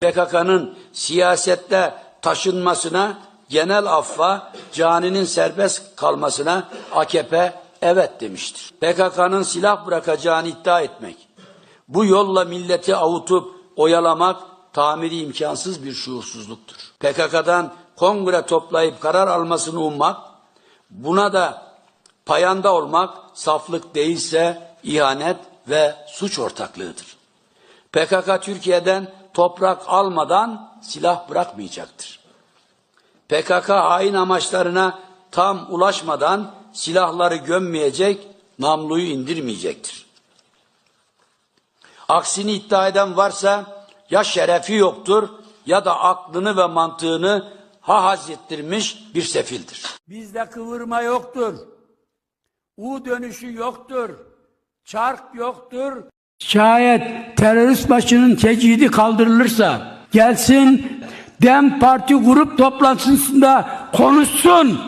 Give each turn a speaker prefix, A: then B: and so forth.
A: PKK'nın siyasette taşınmasına, genel affa, caninin serbest kalmasına AKP evet demiştir. PKK'nın silah bırakacağını iddia etmek, bu yolla milleti avutup oyalamak tamiri imkansız bir şuursuzluktur. PKK'dan kongre toplayıp karar almasını ummak, buna da payanda olmak saflık değilse ihanet ve suç ortaklığıdır. PKK Türkiye'den toprak almadan silah bırakmayacaktır. PKK hain amaçlarına tam ulaşmadan silahları gömmeyecek, namluyu indirmeyecektir. Aksini iddia eden varsa ya şerefi yoktur ya da aklını ve mantığını ha hazrettirmiş bir sefildir.
B: Bizde kıvırma yoktur. U dönüşü yoktur. Çark yoktur. Şayet terörist başının tecidi kaldırılırsa gelsin Dem Parti grup toplantısında konuşsun.